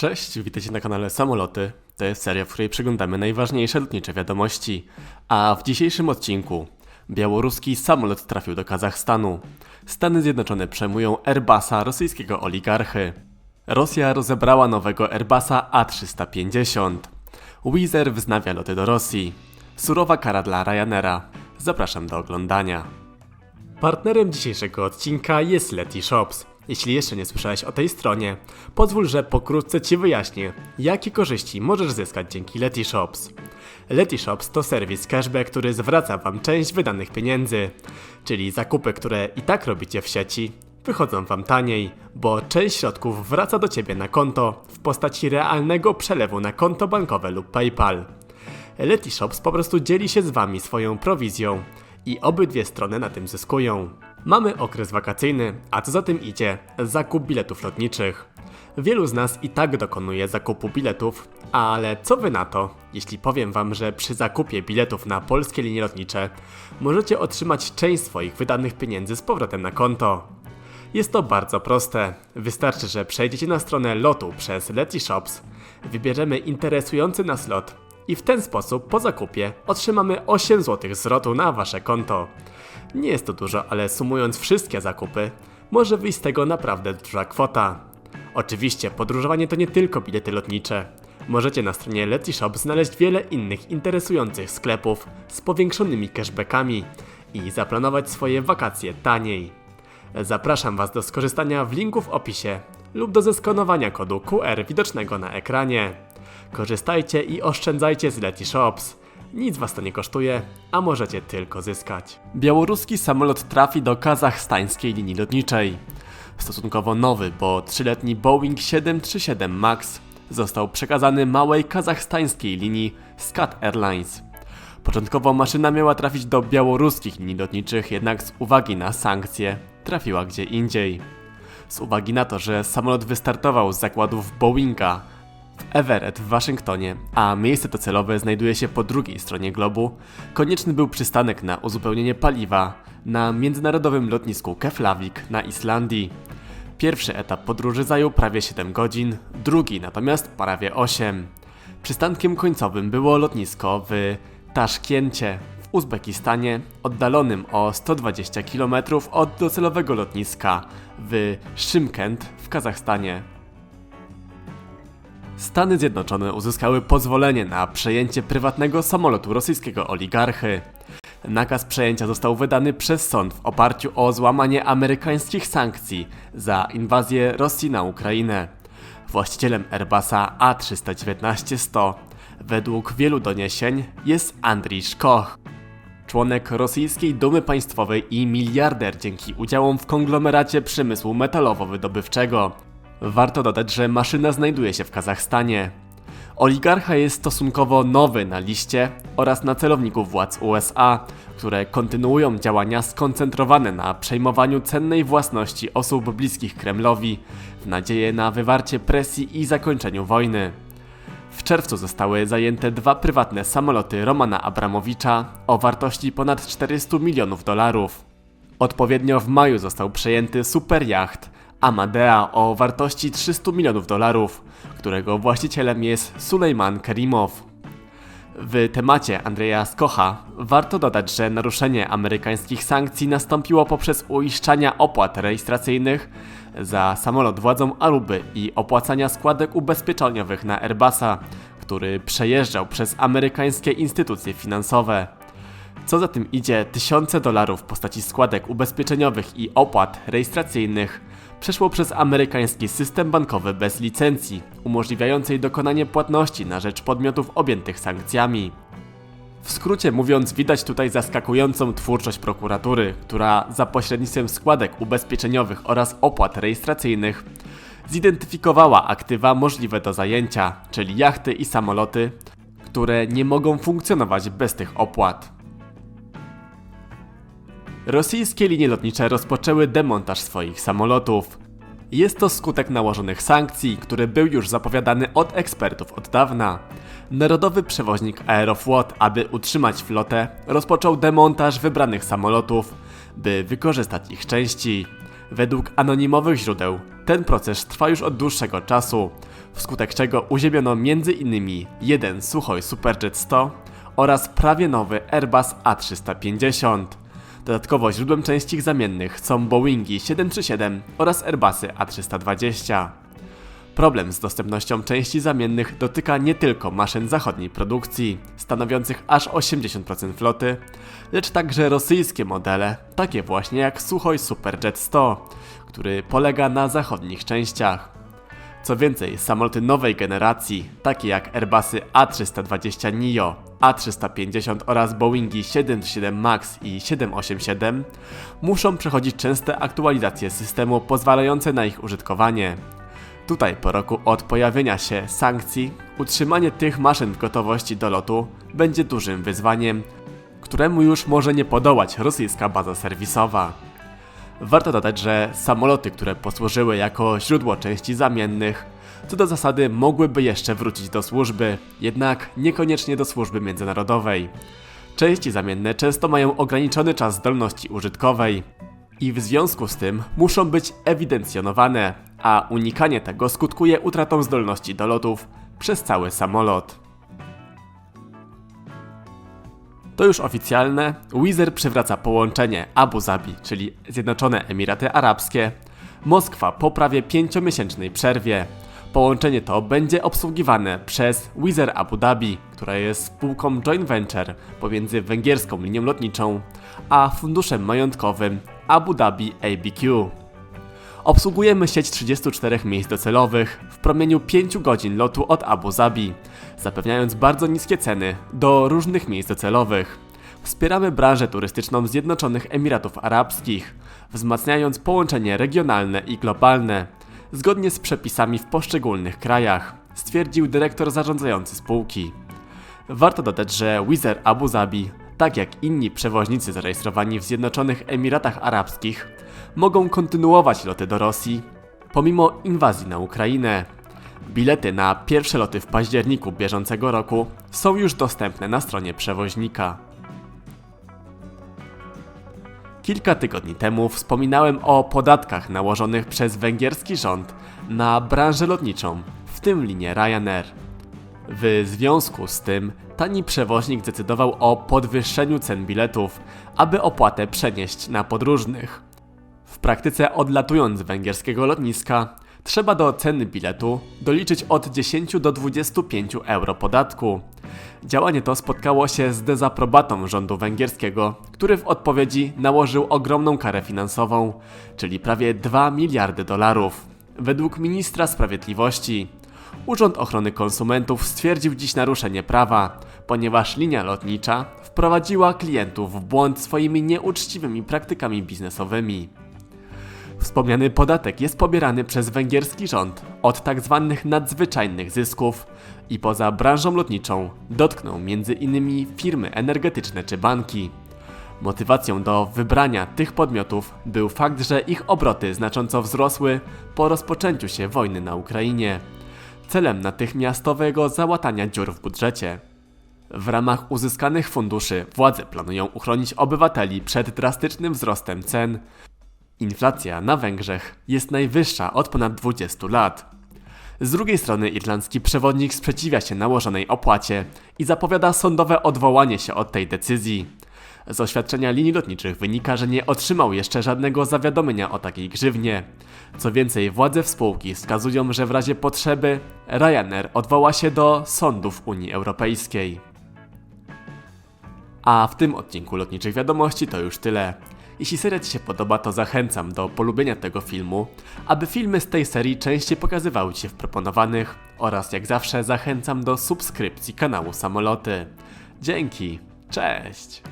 Cześć, witajcie na kanale Samoloty. To jest seria, w której przeglądamy najważniejsze lotnicze wiadomości. A w dzisiejszym odcinku białoruski samolot trafił do Kazachstanu. Stany Zjednoczone przejmują Airbusa rosyjskiego oligarchy. Rosja rozebrała nowego Airbusa A350. Wizer wznawia loty do Rosji. Surowa kara dla Ryanaira. Zapraszam do oglądania. Partnerem dzisiejszego odcinka jest Leti Shops. Jeśli jeszcze nie słyszałeś o tej stronie, pozwól, że pokrótce Ci wyjaśnię, jakie korzyści możesz zyskać dzięki Leti Shops. Leti Shops to serwis cashback, który zwraca Wam część wydanych pieniędzy, czyli zakupy, które i tak robicie w sieci, wychodzą Wam taniej, bo część środków wraca do Ciebie na konto w postaci realnego przelewu na konto bankowe lub PayPal. Letyshops po prostu dzieli się z Wami swoją prowizją i obydwie strony na tym zyskują. Mamy okres wakacyjny, a co za tym idzie, zakup biletów lotniczych. Wielu z nas i tak dokonuje zakupu biletów, ale co wy na to, jeśli powiem wam, że przy zakupie biletów na polskie linie lotnicze możecie otrzymać część swoich wydanych pieniędzy z powrotem na konto? Jest to bardzo proste. Wystarczy, że przejdziecie na stronę lotu przez Letyshops, wybierzemy interesujący nas lot i w ten sposób po zakupie otrzymamy 8 zł zwrotu na wasze konto. Nie jest to dużo, ale sumując wszystkie zakupy, może wyjść z tego naprawdę duża kwota. Oczywiście podróżowanie to nie tylko bilety lotnicze. Możecie na stronie Let's Shop znaleźć wiele innych interesujących sklepów z powiększonymi cashbackami i zaplanować swoje wakacje taniej. Zapraszam Was do skorzystania w linku w opisie lub do zeskanowania kodu QR widocznego na ekranie. Korzystajcie i oszczędzajcie z Leti Shops. Nic Was to nie kosztuje, a możecie tylko zyskać. Białoruski samolot trafi do kazachstańskiej linii lotniczej. Stosunkowo nowy, bo trzyletni Boeing 737 MAX został przekazany małej kazachstańskiej linii Skat Airlines. Początkowo maszyna miała trafić do białoruskich linii lotniczych, jednak z uwagi na sankcje trafiła gdzie indziej. Z uwagi na to, że samolot wystartował z zakładów Boeinga Everett w Waszyngtonie, a miejsce docelowe znajduje się po drugiej stronie globu, konieczny był przystanek na uzupełnienie paliwa na międzynarodowym lotnisku Keflavik na Islandii. Pierwszy etap podróży zajął prawie 7 godzin, drugi natomiast prawie 8. Przystankiem końcowym było lotnisko w Taszkencie w Uzbekistanie, oddalonym o 120 km od docelowego lotniska w Szymkent w Kazachstanie. Stany Zjednoczone uzyskały pozwolenie na przejęcie prywatnego samolotu rosyjskiego oligarchy. Nakaz przejęcia został wydany przez sąd w oparciu o złamanie amerykańskich sankcji za inwazję Rosji na Ukrainę. Właścicielem Airbusa A319-100 według wielu doniesień jest Andriy Szkoch. Członek rosyjskiej Dumy Państwowej i miliarder dzięki udziałom w konglomeracie przemysłu metalowo-wydobywczego. Warto dodać, że maszyna znajduje się w Kazachstanie. Oligarcha jest stosunkowo nowy na liście oraz na celowniku władz USA, które kontynuują działania skoncentrowane na przejmowaniu cennej własności osób bliskich Kremlowi w nadzieję na wywarcie presji i zakończeniu wojny. W czerwcu zostały zajęte dwa prywatne samoloty Romana Abramowicza o wartości ponad 400 milionów dolarów. Odpowiednio w maju został przejęty superjacht Amadea o wartości 300 milionów dolarów, którego właścicielem jest Sulejman Kerimow. W temacie Andrzeja Skocha warto dodać, że naruszenie amerykańskich sankcji nastąpiło poprzez uiszczania opłat rejestracyjnych za samolot władzą Aruby i opłacania składek ubezpieczeniowych na Airbusa, który przejeżdżał przez amerykańskie instytucje finansowe. Co za tym idzie, tysiące dolarów w postaci składek ubezpieczeniowych i opłat rejestracyjnych przeszło przez amerykański system bankowy bez licencji, umożliwiającej dokonanie płatności na rzecz podmiotów objętych sankcjami. W skrócie mówiąc, widać tutaj zaskakującą twórczość prokuratury, która za pośrednictwem składek ubezpieczeniowych oraz opłat rejestracyjnych zidentyfikowała aktywa możliwe do zajęcia, czyli jachty i samoloty, które nie mogą funkcjonować bez tych opłat. Rosyjskie linie lotnicze rozpoczęły demontaż swoich samolotów. Jest to skutek nałożonych sankcji, który był już zapowiadany od ekspertów od dawna. Narodowy przewoźnik Aeroflot, aby utrzymać flotę, rozpoczął demontaż wybranych samolotów, by wykorzystać ich części. Według anonimowych źródeł ten proces trwa już od dłuższego czasu. wskutek czego uziemiono m.in. jeden Suchoj Superjet 100 oraz prawie nowy Airbus A350. Dodatkowo źródłem części zamiennych są Boeingi 737 oraz Airbusy A320. Problem z dostępnością części zamiennych dotyka nie tylko maszyn zachodniej produkcji, stanowiących aż 80% floty, lecz także rosyjskie modele, takie właśnie jak Suchoj Superjet 100, który polega na zachodnich częściach. Co więcej, samoloty nowej generacji, takie jak Airbusy A320 NEO, A350 oraz Boeingi 737 MAX i 787, muszą przechodzić częste aktualizacje systemu pozwalające na ich użytkowanie. Tutaj po roku od pojawienia się sankcji, utrzymanie tych maszyn w gotowości do lotu będzie dużym wyzwaniem, któremu już może nie podołać rosyjska baza serwisowa. Warto dodać, że samoloty, które posłużyły jako źródło części zamiennych, co do zasady mogłyby jeszcze wrócić do służby, jednak niekoniecznie do służby międzynarodowej. Części zamienne często mają ograniczony czas zdolności użytkowej i w związku z tym muszą być ewidencjonowane, a unikanie tego skutkuje utratą zdolności do lotów przez cały samolot. To już oficjalne, Wizz przywraca połączenie Abu Zabi, czyli Zjednoczone Emiraty Arabskie, Moskwa po prawie pięciomiesięcznej przerwie. Połączenie to będzie obsługiwane przez Wizz Abu Dhabi, która jest spółką joint venture pomiędzy węgierską linią lotniczą a funduszem majątkowym Abu Dhabi ABQ. Obsługujemy sieć 34 miejsc docelowych w promieniu 5 godzin lotu od Abu Zabi, zapewniając bardzo niskie ceny do różnych miejsc docelowych. Wspieramy branżę turystyczną Zjednoczonych Emiratów Arabskich, wzmacniając połączenie regionalne i globalne, zgodnie z przepisami w poszczególnych krajach, stwierdził dyrektor zarządzający spółki. Warto dodać, że Wizz Air Abu Zabi, tak jak inni przewoźnicy zarejestrowani w Zjednoczonych Emiratach Arabskich, mogą kontynuować loty do Rosji pomimo inwazji na Ukrainę. Bilety na pierwsze loty w październiku bieżącego roku są już dostępne na stronie przewoźnika. Kilka tygodni temu wspominałem o podatkach nałożonych przez węgierski rząd na branżę lotniczą, w tym linię Ryanair. W związku z tym tani przewoźnik zdecydował o podwyższeniu cen biletów, aby opłatę przenieść na podróżnych. W praktyce odlatując z węgierskiego lotniska, trzeba do ceny biletu doliczyć od 10 do 25 euro podatku. Działanie to spotkało się z dezaprobatą rządu węgierskiego, który w odpowiedzi nałożył ogromną karę finansową, czyli prawie 2 miliardy dolarów. Według ministra sprawiedliwości Urząd Ochrony Konsumentów stwierdził dziś naruszenie prawa, ponieważ linia lotnicza wprowadziła klientów w błąd swoimi nieuczciwymi praktykami biznesowymi. Wspomniany podatek jest pobierany przez węgierski rząd od tzw. Tak nadzwyczajnych zysków i poza branżą lotniczą dotknął m.in. firmy energetyczne czy banki. Motywacją do wybrania tych podmiotów był fakt, że ich obroty znacząco wzrosły po rozpoczęciu się wojny na Ukrainie, celem natychmiastowego załatania dziur w budżecie. W ramach uzyskanych funduszy władze planują uchronić obywateli przed drastycznym wzrostem cen, Inflacja na Węgrzech jest najwyższa od ponad 20 lat. Z drugiej strony irlandzki przewodnik sprzeciwia się nałożonej opłacie i zapowiada sądowe odwołanie się od tej decyzji. Z oświadczenia linii lotniczych wynika, że nie otrzymał jeszcze żadnego zawiadomienia o takiej grzywnie. Co więcej, władze spółki wskazują, że w razie potrzeby Ryanair odwoła się do sądów Unii Europejskiej. A w tym odcinku lotniczych wiadomości to już tyle. Jeśli seria Ci się podoba, to zachęcam do polubienia tego filmu, aby filmy z tej serii częściej pokazywały Ci się w proponowanych oraz jak zawsze zachęcam do subskrypcji kanału Samoloty. Dzięki, cześć!